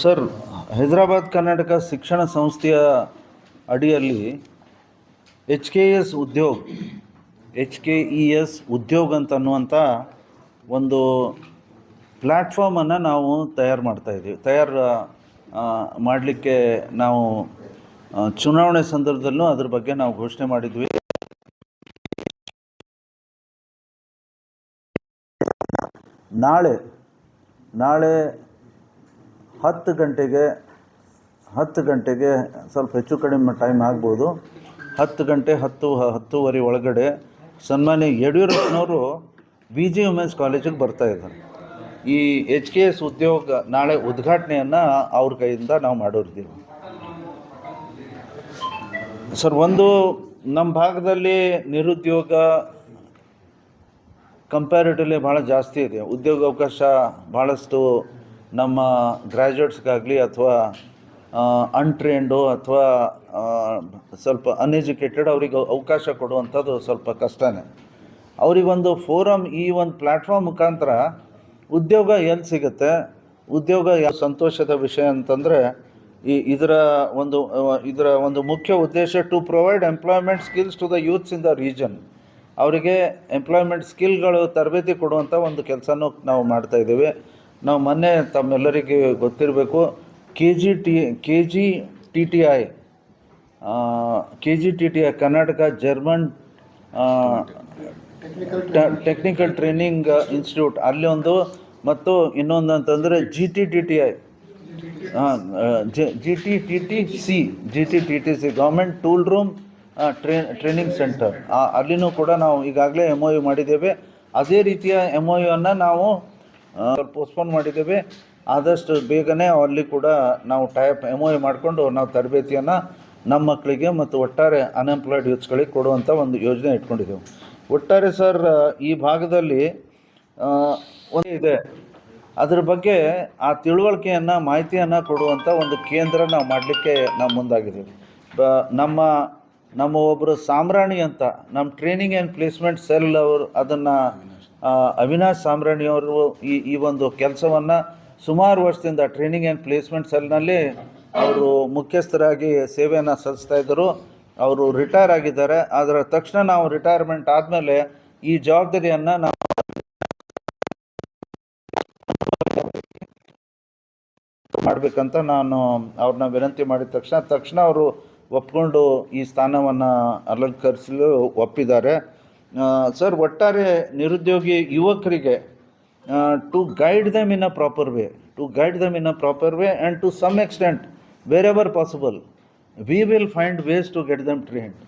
Sir, Hyderabad Karnataka ಶಿಕ್ಷಣ ಸಂಸ್ಥೆಯ ಅಡಿಯಲ್ಲಿ H K S Udyog, H K E S Udyog ಅಂತ ಅನ್ನುವಂಥ ಒಂದು ಪ್ಲ್ಯಾಟ್ಫಾರ್ಮನ್ನು ನಾವು ತಯಾರು ಮಾಡ್ತಾಯಿದ್ದೀವಿ ತಯಾರು ಮಾಡಲಿಕ್ಕೆ ನಾವು ಚುನಾವಣೆ ಸಂದರ್ಭದಲ್ಲೂ ಅದ್ರ ಬಗ್ಗೆ ನಾವು ಘೋಷಣೆ ಮಾಡಿದ್ವಿ. ನಾಳೆ ನಾಳೆ ಹತ್ತು ಗಂಟೆಗೆ ಹತ್ತು ಗಂಟೆಗೆ ಸ್ವಲ್ಪ ಹೆಚ್ಚು ಕಡಿಮೆ ಟೈಮ್ ಆಗ್ಬೋದು. ಹತ್ತು ಗಂಟೆ ಹತ್ತು, ಹತ್ತುವರೆ ಒಳಗಡೆ ಸನ್ಮಾನ್ಯ ಯಡಿಯೂರಪ್ಪನವರು ಬಿ ಜಿ ವುಮೆನ್ಸ್ ಕಾಲೇಜಿಗೆ ಬರ್ತಾ ಇದ್ದಾರೆ. ಈ ಎಚ್ ಕೆ ಎಸ್ ಉದ್ಯೋಗ ನಾಳೆ ಉದ್ಘಾಟನೆಯನ್ನು ಅವ್ರ ಕೈಯಿಂದ ನಾವು ಮಾಡೋರಿದ್ದೀವಿ. ಸರ್, ಒಂದು ನಮ್ಮ ಭಾಗದಲ್ಲಿ ನಿರುದ್ಯೋಗ ಕಂಪ್ಯಾರಿಟಿವ್ಲಿ ಭಾಳ ಜಾಸ್ತಿ ಇದೆ. ಉದ್ಯೋಗ ಅವಕಾಶ ಭಾಳಷ್ಟು ನಮ್ಮ ಗ್ರ್ಯಾಜುಯೇಟ್ಸ್ಗಾಗಲಿ ಅಥವಾ ಅನ್ಟ್ರೇನ್ಡು ಅಥವಾ ಸ್ವಲ್ಪ ಅನ್ಎಜುಕೇಟೆಡ್ ಅವರಿಗೆ ಅವಕಾಶ ಕೊಡುವಂಥದ್ದು ಸ್ವಲ್ಪ ಕಷ್ಟನೇ. ಅವರಿಗೊಂದು ಫೋರಮ್ ಈ ಒಂದು ಪ್ಲ್ಯಾಟ್ಫಾರ್ಮ್ ಮುಖಾಂತರ ಉದ್ಯೋಗ ಎಲ್ಲಿ ಸಿಗುತ್ತೆ, ಉದ್ಯೋಗ ಯಾವ ಸಂತೋಷದ ವಿಷಯ ಅಂತಂದರೆ, ಈ ಇದರ ಒಂದು ಇದರ ಒಂದು ಮುಖ್ಯ ಉದ್ದೇಶ to provide employment skills to the youths in the region ಅವರಿಗೆ ಎಂಪ್ಲಾಯ್ಮೆಂಟ್ ಸ್ಕಿಲ್ಗಳು ತರಬೇತಿ ಕೊಡುವಂಥ ಒಂದು ಕೆಲಸನೂ ನಾವು ಮಾಡ್ತಾ ಇದ್ದೀವಿ. ನಾವು ಮೊನ್ನೆ ತಮ್ಮೆಲ್ಲರಿಗೆ ಗೊತ್ತಿರಬೇಕು K G T K G T T I K G T T I Karnataka German technical training institute ಅಲ್ಲಿ ಒಂದು ಮತ್ತು ಇನ್ನೊಂದು ಅಂತಂದರೆ G T T T I G T T T C G T T T C government tool room tray training centre ಅಲ್ಲಿನೂ ಕೂಡ ನಾವು ಈಗಾಗಲೇ M O you ಮಾಡಿದ್ದೇವೆ. ಅದೇ ರೀತಿಯ ಎಂ ಒ ಯುವನ್ನು ನಾವು ಪೋಸ್ಟ್ಪೋನ್ ಮಾಡಿದ್ದೇವೆ. ಆದಷ್ಟು ಬೇಗನೆ ಅಲ್ಲಿ ಕೂಡ ನಾವು ಟೈಪ್ ಎಂ ಯು ಮಾಡಿಕೊಂಡು ನಾವು ತರಬೇತಿಯನ್ನು ನಮ್ಮ ಮಕ್ಕಳಿಗೆ ಮತ್ತು ಒಟ್ಟಾರೆ ಅನ್ಎಂಪ್ಲಾಯ್ಡ್ ಯೂತ್ಸ್ಗಳಿಗೆ ಕೊಡುವಂಥ ಒಂದು ಯೋಜನೆ ಇಟ್ಕೊಂಡಿದ್ದೆವು. ಒಟ್ಟಾರೆ ಸರ್ ಈ ಭಾಗದಲ್ಲಿ ಒಂದು ಇದೆ. ಅದ್ರ ಬಗ್ಗೆ ಆ ತಿಳುವಳಿಕೆಯನ್ನು, ಮಾಹಿತಿಯನ್ನು ಕೊಡುವಂಥ ಒಂದು ಕೇಂದ್ರ ನಾವು ಮಾಡಲಿಕ್ಕೆ ನಾವು ಮುಂದಾಗಿದ್ದೀವಿ. ಬ, ನಮ್ಮ ನಮ್ಮ ಒಬ್ಬರು ಸಾಮ್ರಾಣಿ ಅಂತ, ನಮ್ಮ ಟ್ರೈನಿಂಗ್ ಆ್ಯಂಡ್ ಪ್ಲೇಸ್ಮೆಂಟ್ ಸೆಲ್ ಅವರು ಅದನ್ನು ಅವಿನಾಶ್ ಸಾಮ್ರಾಣಿಯವರು ಈ ಈ ಒಂದು ಕೆಲಸವನ್ನು ಸುಮಾರು ವರ್ಷದಿಂದ ಟ್ರೈನಿಂಗ್ ಆ್ಯಂಡ್ ಪ್ಲೇಸ್ಮೆಂಟ್ ಸೆಲ್ನಲ್ಲಿ ಅವರು ಮುಖ್ಯಸ್ಥರಾಗಿ ಸೇವೆಯನ್ನು ಸಲ್ಲಿಸ್ತಾ ಇದ್ದರು. ಅವರು ರಿಟೈರ್ ಆಗಿದ್ದಾರೆ. ಅದರ ತಕ್ಷಣ ನಾವು ರಿಟೈರ್ಮೆಂಟ್ ಆದಮೇಲೆ ಈ ಜವಾಬ್ದಾರಿಯನ್ನು ನಾವು ಮಾಡಬೇಕಂತ ನಾನು ಅವ್ರನ್ನ ವಿನಂತಿ ಮಾಡಿದ ತಕ್ಷಣ ತಕ್ಷಣ ಅವರು ಒಪ್ಕೊಂಡು ಈ ಸ್ಥಾನವನ್ನು ಅಲಂಕರಿಸಲು ಒಪ್ಪಿದ್ದಾರೆ. ಸರ್, ಒಟ್ಟಾರೆ ನಿರುದ್ಯೋಗಿ ಯುವಕರಿಗೆ to guide them in a proper way to guide them in a proper way and to some extent wherever possible we will find ways to get them trained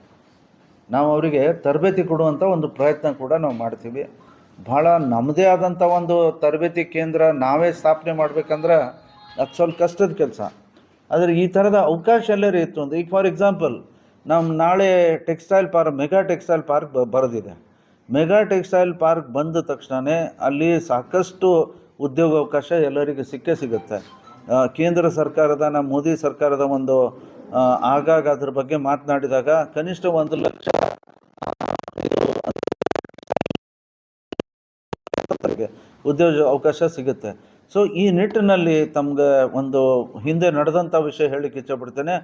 ನಾವು ಅವರಿಗೆ ತರಬೇತಿ ಕೊಡುವಂಥ ಒಂದು ಪ್ರಯತ್ನ ಕೂಡ ನಾವು ಮಾಡ್ತೀವಿ. ಭಾಳ ನಮ್ಮದೇ ಆದಂಥ ಒಂದು ತರಬೇತಿ ಕೇಂದ್ರ ನಾವೇ ಸ್ಥಾಪನೆ ಮಾಡ್ಬೇಕಂದ್ರೆ ಅದು ಸ್ವಲ್ಪ ಕಷ್ಟದ ಕೆಲಸ. ಆದರೆ ಈ ಥರದ ಅವಕಾಶ ಎಲ್ಲರೂ ಇತ್ತು ಅಂದರೆ, ಈಗ ಫಾರ್ ಎಕ್ಸಾಂಪಲ್ ನಮ್ಮ ನಾಳೆ textile park, mega textile park ಬರೆದಿದೆ. ಮೆಗಾ ಟೆಕ್ಸ್ಟೈಲ್ ಪಾರ್ಕ್ ಬಂದ ತಕ್ಷಣವೇ ಅಲ್ಲಿ ಸಾಕಷ್ಟು ಉದ್ಯೋಗ ಅವಕಾಶ ಎಲ್ಲರಿಗೂ ಸಿಕ್ಕೇ ಸಿಗುತ್ತೆ. ಕೇಂದ್ರ ಸರ್ಕಾರದ ನಮ್ಮ ಮೋದಿ ಸರ್ಕಾರದ ಒಂದು ಆಗಾಗ ಅದ್ರ ಬಗ್ಗೆ ಮಾತನಾಡಿದಾಗ ಕನಿಷ್ಠ ಒಂದು ಲಕ್ಷ ಉದ್ಯೋಗ ಅವಕಾಶ ಸಿಗುತ್ತೆ. ಸೊ ಈ ನಿಟ್ಟಿನಲ್ಲಿ ತಮ್ಗೆ ಒಂದು ಹಿಂದೆ ನಡೆದಂಥ ವಿಷಯ ಹೇಳಲಿಕ್ಕೆ ಇಚ್ಛಪಡ್ತೇನೆ.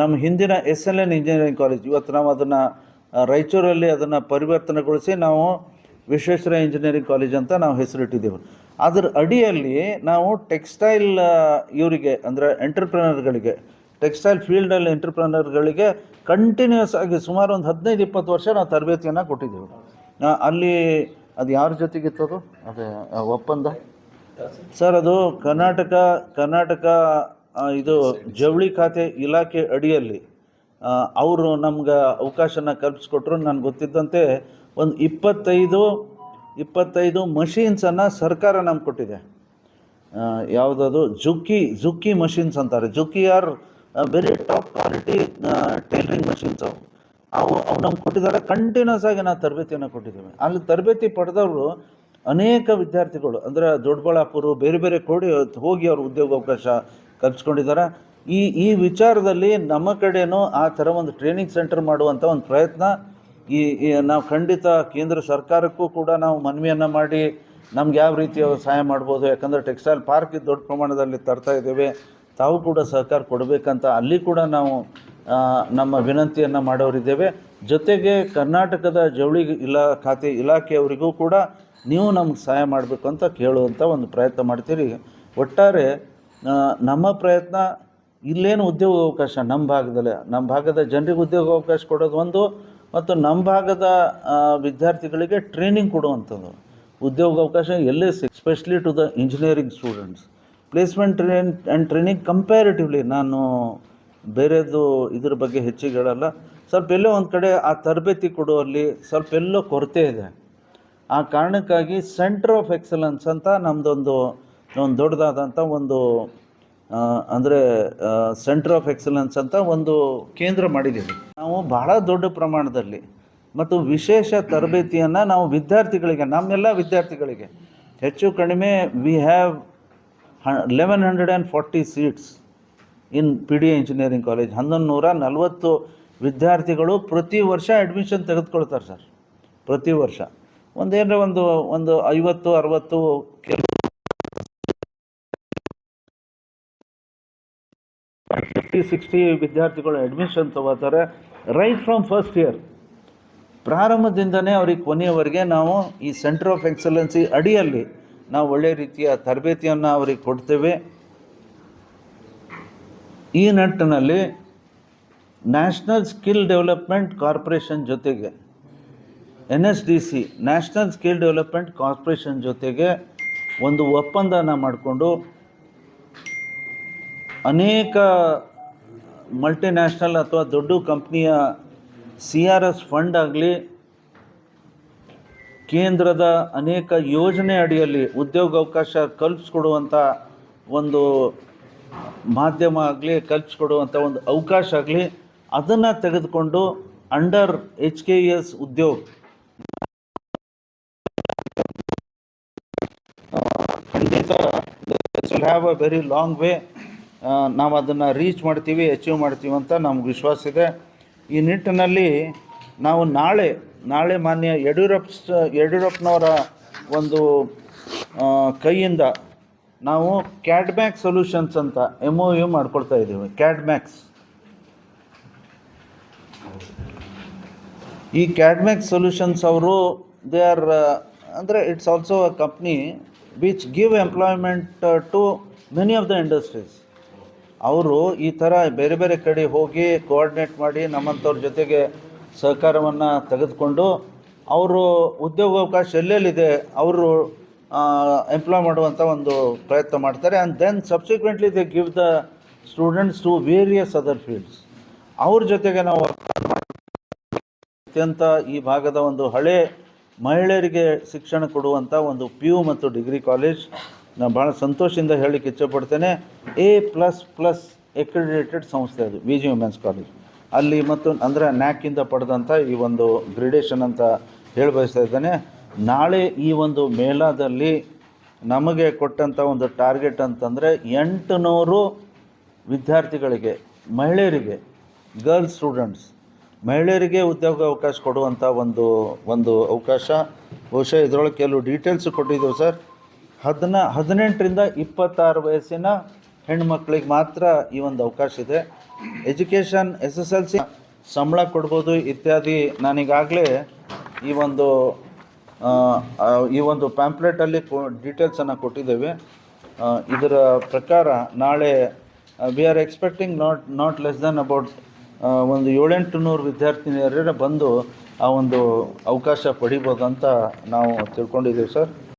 ನಮ್ಮ ಹಿಂದಿನ S L N engineering college, ಇವತ್ತು ನಾವು ಅದನ್ನು ರಾಯಚೂರಲ್ಲಿ ಅದನ್ನು ಪರಿವರ್ತನೆಗೊಳಿಸಿ ನಾವು ವಿಶ್ವೇಶ್ವರ ಇಂಜಿನಿಯರಿಂಗ್ ಕಾಲೇಜ್ ಅಂತ ನಾವು ಹೆಸರಿಟ್ಟಿದ್ದೇವೆ. ಅದರ ಅಡಿಯಲ್ಲಿ ನಾವು ಟೆಕ್ಸ್ಟೈಲ್ ಇವರಿಗೆ ಅಂದರೆ ಎಂಟರ್ಪ್ರಿನರ್ಗಳಿಗೆ, ಟೆಕ್ಸ್ಟೈಲ್ ಫೀಲ್ಡಲ್ಲಿ ಎಂಟರ್ಪ್ರಿನರ್ಗಳಿಗೆ ಕಂಟಿನ್ಯೂಸ್ ಆಗಿ ಸುಮಾರು ಒಂದು ಹದಿನೈದು, ಇಪ್ಪತ್ತು ವರ್ಷ ನಾವು ತರಬೇತಿಯನ್ನು ಕೊಟ್ಟಿದ್ದೇವೆ. ಅಲ್ಲಿ ಅದು ಯಾರ ಜೊತೆಗಿತ್ತು ಅದು ಅದೇ ಒಪ್ಪಂದ? ಸರ್, ಅದು ಕರ್ನಾಟಕ ಕರ್ನಾಟಕ ಇದು ಜವಳಿ ಖಾತೆ ಇಲಾಖೆ ಅಡಿಯಲ್ಲಿ ಅವರು ನಮ್ಗೆ ಅವಕಾಶನ ಕಲ್ಪಿಸ್ಕೊಟ್ರು. ನನಗೆ ಗೊತ್ತಿದ್ದಂತೆ ಒಂದು ಇಪ್ಪತ್ತೈದು ಇಪ್ಪತ್ತೈದು ಮಷೀನ್ಸನ್ನು ಸರ್ಕಾರ ನಮ್ಗೆ ಕೊಟ್ಟಿದೆ. ಯಾವುದದು? ಜುಕ್ಕಿ ಜುಕ್ಕಿ ಮಷಿನ್ಸ್ ಅಂತಾರೆ. Juki are very top quality tailoring machines ಅವು. ಅವು ಅವು ನಮ್ಗೆ ಕೊಟ್ಟಿದ್ದಾರೆ. ಕಂಟಿನ್ಯೂಸ್ ಆಗಿ ನಾವು ತರಬೇತಿಯನ್ನು ಕೊಟ್ಟಿದ್ದೇವೆ. ಅಲ್ಲಿ ತರಬೇತಿ ಪಡೆದವರು ಅನೇಕ ವಿದ್ಯಾರ್ಥಿಗಳು, ಅಂದರೆ ದೊಡ್ಡಬಳ್ಳಾಪುರ, ಬೇರೆ ಬೇರೆ ಕೋಡಿ ಹೋಗಿ ಅವರು ಉದ್ಯೋಗ ಅವಕಾಶ ಕಲ್ಪಿಸ್ಕೊಂಡಿದ್ದಾರೆ ಈ ಈ ವಿಚಾರದಲ್ಲಿ ನಮ್ಮ ಕಡೆನೂ ಆ ಥರ ಒಂದು ಟ್ರೈನಿಂಗ್ ಸೆಂಟರ್ ಮಾಡುವಂಥ ಒಂದು ಪ್ರಯತ್ನ ಈ ನಾವು ಖಂಡಿತ ಕೇಂದ್ರ ಸರ್ಕಾರಕ್ಕೂ ಕೂಡ ನಾವು ಮನವಿಯನ್ನು ಮಾಡಿ ನಮ್ಗೆ ಯಾವ ರೀತಿಯ ಸಹಾಯ ಮಾಡ್ಬೋದು, ಯಾಕಂದರೆ ಟೆಕ್ಸ್ಟೈಲ್ ಪಾರ್ಕ್ ದೊಡ್ಡ ಪ್ರಮಾಣದಲ್ಲಿ ತರ್ತಾ ಇದ್ದೇವೆ. ತಾವು ಕೂಡ ಸಹಕಾರ ಕೊಡಬೇಕಂತ ಅಲ್ಲಿ ಕೂಡ ನಾವು ನಮ್ಮ ವಿನಂತಿಯನ್ನು ಮಾಡೋರಿದ್ದೇವೆ. ಜೊತೆಗೆ ಕರ್ನಾಟಕದ ಜವಳಿ ಇಲಾ, ಖಾತೆ ಇಲಾಖೆಯವರಿಗೂ ಕೂಡ ನೀವು ನಮ್ಗೆ ಸಹಾಯ ಮಾಡಬೇಕು ಅಂತ ಕೇಳುವಂಥ ಒಂದು ಪ್ರಯತ್ನ ಮಾಡ್ತೀರಿ. ಒಟ್ಟಾರೆ ನಮ್ಮ ಪ್ರಯತ್ನ ಇಲ್ಲೇನು ಉದ್ಯೋಗ ಅವಕಾಶ ನಮ್ಮ ಭಾಗದಲ್ಲಿ. ನಮ್ಮ ಭಾಗದ ಜನರಿಗೆ ಉದ್ಯೋಗ ಅವಕಾಶ ಕೊಡೋದು ಒಂದು ಮತ್ತು ನಮ್ಮ ಭಾಗದ ವಿದ್ಯಾರ್ಥಿಗಳಿಗೆ ಟ್ರೈನಿಂಗ್ ಕೊಡುವಂಥದ್ದು. ಉದ್ಯೋಗ ಅವಕಾಶ ಎಲ್ಲೇ specially to the engineering students placement train and training comparatively ನಾನು ಬೇರೆದು ಇದ್ರ ಬಗ್ಗೆ ಹೆಚ್ಚಿಗೆ ಹೇಳಲ್ಲ. ಸ್ವಲ್ಪ ಎಲ್ಲೋ ಒಂದು ಕಡೆ ಆ ತರಬೇತಿ ಕೊಡುವಲ್ಲಿ ಸ್ವಲ್ಪ ಎಲ್ಲೋ ಕೊರತೆ ಇದೆ. ಆ ಕಾರಣಕ್ಕಾಗಿ ಸೆಂಟರ್ ಆಫ್ ಎಕ್ಸಲೆನ್ಸ್ ಅಂತ ನಮ್ಮದೊಂದು ಒಂದು ದೊಡ್ಡದಾದಂಥ ಒಂದು ಅಂದರೆ ಸೆಂಟರ್ ಆಫ್ ಎಕ್ಸಲೆನ್ಸ್ ಅಂತ ಒಂದು ಕೇಂದ್ರ ಮಾಡಿದ್ದೀವಿ. ನಾವು ಬಹಳ ದೊಡ್ಡ ಪ್ರಮಾಣದಲ್ಲಿ ಮತ್ತು ವಿಶೇಷ ತರಬೇತಿಯನ್ನು ನಾವು ವಿದ್ಯಾರ್ಥಿಗಳಿಗೆ, ನಮ್ಮೆಲ್ಲ ವಿದ್ಯಾರ್ಥಿಗಳಿಗೆ, ಹೆಚ್ಚು ಕಡಿಮೆ we have eleven hundred and forty seats in P D engineering college ಹನ್ನೊಂದು ನೂರ ನಲವತ್ತು ವಿದ್ಯಾರ್ಥಿಗಳು ಪ್ರತಿ ವರ್ಷ ಅಡ್ಮಿಷನ್ ತೆಗೆದುಕೊಳ್ತಾರೆ ಸರ್. ಪ್ರತಿ ವರ್ಷ. ಒಂದೇನರ ಒಂದು ಒಂದು ಐವತ್ತು, ಅರವತ್ತು ಕೆಲವು ಫಿಫ್ಟಿ ಸಿಕ್ಸ್ಟಿ ವಿದ್ಯಾರ್ಥಿಗಳು ಅಡ್ಮಿಷನ್ ತಗೋತಾರೆ ರೈಟ್ ಫ್ರಮ್ ಫಸ್ಟ್ ಇಯರ್ ಪ್ರಾರಂಭದಿಂದನೇ ಅವ್ರಿಗೆ ಕೊನೆಯವರೆಗೆ ನಾವು ಈ ಸೆಂಟರ್ ಆಫ್ ಎಕ್ಸಲೆನ್ಸಿ ಅಡಿಯಲ್ಲಿ ನಾವು ಒಳ್ಳೆ ರೀತಿಯ ತರಬೇತಿಯನ್ನು ಅವ್ರಿಗೆ ಕೊಡ್ತೇವೆ. ಈ ನಿಟ್ಟಿನಲ್ಲಿ ನ್ಯಾಷನಲ್ ಸ್ಕಿಲ್ ಡೆವಲಪ್ಮೆಂಟ್ ಕಾರ್ಪೊರೇಷನ್ ಜೊತೆಗೆ N S D C national skill development corporation ಜೊತೆಗೆ ಒಂದು ಒಪ್ಪಂದನ ಮಾಡಿಕೊಂಡು ಅನೇಕ ಮಲ್ಟಿನ್ಯಾಷನಲ್ ಅಥವಾ ದೊಡ್ಡ ಕಂಪ್ನಿಯ ಸಿ ಆರ್ ಎಸ್ ಫಂಡ್ ಆಗಲಿ, ಕೇಂದ್ರದ ಅನೇಕ ಯೋಜನೆ ಅಡಿಯಲ್ಲಿ ಉದ್ಯೋಗಾವಕಾಶ ಕಲ್ಪಿಸ್ಕೊಡುವಂಥ ಒಂದು ಮಾಧ್ಯಮ ಆಗಲಿ ಕಲ್ಪಿಸ್ಕೊಡುವಂಥ ಒಂದು ಅವಕಾಶ ಆಗಲಿ, ಅದನ್ನು ತೆಗೆದುಕೊಂಡು under H K S Udyog ಖಂಡಿತ will have a very long way ನಾವು ಅದನ್ನು ರೀಚ್ ಮಾಡ್ತೀವಿ ಅಚೀವ್ ಮಾಡ್ತೀವಿ ಅಂತ ನಮ್ಗೆ ವಿಶ್ವಾಸ ಇದೆ. ಈ ನಿಟ್ಟಿನಲ್ಲಿ ನಾವು ನಾಳೆ ನಾಳೆ ಮಾನ್ಯ ಯಡಿಯೂರಪ್ಪ ಯಡಿಯೂರಪ್ಪನವರ ಒಂದು ಕೈಯಿಂದ ನಾವು ಕ್ಯಾಡ್ಬ್ಯಾಕ್ ಸೊಲ್ಯೂಷನ್ಸ್ ಅಂತ ಎಂ ಒ ಯು ಮಾಡ್ಕೊಳ್ತಾ ಇದ್ದೀವಿ. ಕ್ಯಾಡ್ಮ್ಯಾಕ್ಸ್ ಈ ಕ್ಯಾಡ್ಮ್ಯಾಕ್ಸ್ ಸೊಲ್ಯೂಷನ್ಸ್ ಅವರು ದೇ ಆರ್ ಅಂದರೆ it's also a company which give employment to many of the industries ಅವರು ಈ ಥರ ಬೇರೆ ಬೇರೆ ಕಡೆ ಹೋಗಿ ಕೋಆರ್ಡಿನೇಟ್ ಮಾಡಿ ನಮ್ಮಂಥವ್ರ ಜೊತೆಗೆ ಸಹಕಾರವನ್ನು ತೆಗೆದುಕೊಂಡು ಅವರು ಉದ್ಯೋಗಾವಕಾಶ ಎಲ್ಲೆಲ್ಲಿದೆ, ಅವರು ಎಂಪ್ಲಾಯ್ ಮಾಡುವಂಥ ಒಂದು ಪ್ರಯತ್ನ ಮಾಡ್ತಾರೆ. And then subsequently they give the students to various other fields ಅವ್ರ ಜೊತೆಗೆ ನಾವು ಅತ್ಯಂತ ಈ ಭಾಗದ ಒಂದು ಹಳೆ ಮಹಿಳೆಯರಿಗೆ ಶಿಕ್ಷಣ ಕೊಡುವಂಥ ಒಂದು ಪಿ ಯು ಮತ್ತು ಡಿಗ್ರಿ ಕಾಲೇಜ್ ನಾನು ಭಾಳ ಸಂತೋಷದಿಂದ ಹೇಳಲಿಕ್ಕೆ ಇಚ್ಛಪಡ್ತೇನೆ. ಎ ಪ್ಲಸ್ ಪ್ಲಸ್ ಎಕ್ರಿಡೇಟೆಡ್ ಸಂಸ್ಥೆ ಅದು ವಿ ಜಿ ವುಮೆನ್ಸ್ ಕಾಲೇಜ್ ಅಲ್ಲಿ ಮತ್ತು ಅಂದರೆ ನ್ಯಾಕಿಂದ ಪಡೆದಂಥ ಈ ಒಂದು ಗ್ರಿಡೇಷನ್ ಅಂತ ಹೇಳಿ ಬಯಸ್ತಾ ಇದ್ದೇನೆ. ನಾಳೆ ಈ ಒಂದು ಮೇಳದಲ್ಲಿ ನಮಗೆ ಕೊಟ್ಟಂಥ ಒಂದು ಟಾರ್ಗೆಟ್ ಅಂತಂದರೆ ಎಂಟುನೂರು ವಿದ್ಯಾರ್ಥಿಗಳಿಗೆ, ಮಹಿಳೆಯರಿಗೆ ಗರ್ಲ್ಸ್ ಸ್ಟೂಡೆಂಟ್ಸ್ ಮಹಿಳೆಯರಿಗೆ ಉದ್ಯೋಗ ಅವಕಾಶ ಕೊಡುವಂಥ ಒಂದು ಒಂದು ಅವಕಾಶ. ಬಹುಶಃ ಇದರೊಳಗೆ ಕೆಲವು ಡೀಟೇಲ್ಸ್ ಕೊಟ್ಟಿದ್ದೆವು ಸರ್. ಹದಿನ, ಹದಿನೆಂಟರಿಂದ ಇಪ್ಪತ್ತಾರು ವಯಸ್ಸಿನ ಹೆಣ್ಮಕ್ಳಿಗೆ ಮಾತ್ರ ಈ ಒಂದು ಅವಕಾಶ ಇದೆ. Education S S L C ಸಂಬಳ ಕೊಡ್ಬೋದು ಇತ್ಯಾದಿ. ನಾನೀಗಾಗಲೇ ಈ ಒಂದು ಈ ಒಂದು ಪ್ಯಾಂಪ್ಲೆಟಲ್ಲಿ ಡೀಟೇಲ್ಸನ್ನು ಕೊಟ್ಟಿದ್ದೇವೆ. ಇದರ ಪ್ರಕಾರ ನಾಳೆ we are expecting not not less than about ಒಂದು ಏಳೆಂಟು ನೂರು ವಿದ್ಯಾರ್ಥಿನಿಯರ ಬಂದು ಆ ಒಂದು ಅವಕಾಶ ಪಡಿಬೋದಂತ ನಾವು ತಿಳ್ಕೊಂಡಿದ್ದೀವಿ ಸರ್.